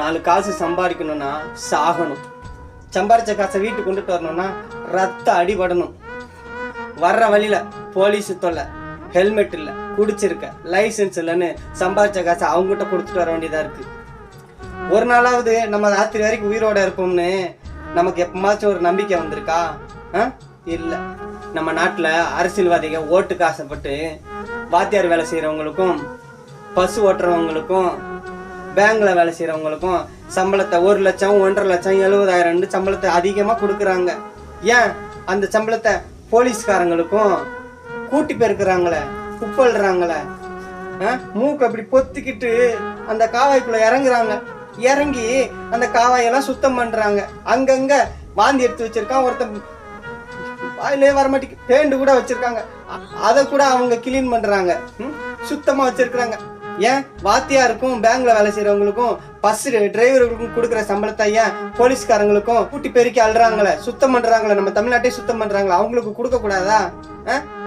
நாலு காசு சம்பாதிக்கணும்னா சாகணும். சம்பாரிச்ச காசை வீட்டுக்கு கொண்டுட்டு வரணும்னா ரத்த அடிபடணும். வர்ற வழியில் போலீஸ் தொல்லை ஹெல்மெட் இல்லை குடிச்சிருக்க லைசன்ஸ் இல்லைன்னு சம்பாதிச்ச காசை அவங்ககிட்ட கொடுத்துட்டு வர வேண்டியதாக இருக்குது ஒரு நாளாவது நம்ம ராத்திரி வரைக்கும் உயிரோட இருப்போம்னு நமக்கு எப்பமாச்சும் ஒரு நம்பிக்கை வந்திருக்கா? ஆ? இல்லை. நம்ம நாட்டில் அரசியல்வாதிகள் ஓட்டுக்கு ஆசைப்பட்டு வாத்தியார் வேலை செய்கிறவங்களுக்கும் பஸ் ஓட்டுறவங்களுக்கும் பேங்க்ல வேலை செய்யறவங்களுக்கும் சம்பளத்தை ஒரு லட்சம் ஒன்றரை லட்சம் எழுபதாயிரம் சம்பளத்தை அதிகமா கொடுக்குறாங்க. ஏன்? அந்த சம்பளத்தை போலீஸ்காரங்களுக்கும் கூட்டி பெருக்கிறாங்களே குப்பல்றாங்களே. மூக்கு அப்படி பொத்திக்கிட்டு அந்த காவாய்க்குள்ள இறங்குறாங்க. இறங்கி அந்த காவாயெல்லாம் சுத்தம் பண்றாங்க. அங்கங்க வாந்தி எடுத்து வச்சிருக்கான் ஒருத்தன் வாயிலே வர பேண்டு கூட வச்சிருக்காங்க. அ- அதை கூட அவங்க கிளீன் பண்றாங்க. ம்? சுத்தமா வச்சிருக்கிறாங்க. ஏன்? வாத்தியாருக்கும் பேங்க்ல வேலை செய்யறவங்களுக்கும் பஸ் டிரைவர்களுக்கும் கொடுக்குற சம்பளத்தை ஏன் போலீஸ்காரங்களுக்கும் கூட்டி பெருக்கி அழுறாங்களே சுத்தம் பண்றாங்களே? நம்ம தமிழ்நாட்டே சுத்தம் பண்றாங்களே? அவங்களுக்கு கொடுக்க கூடாதா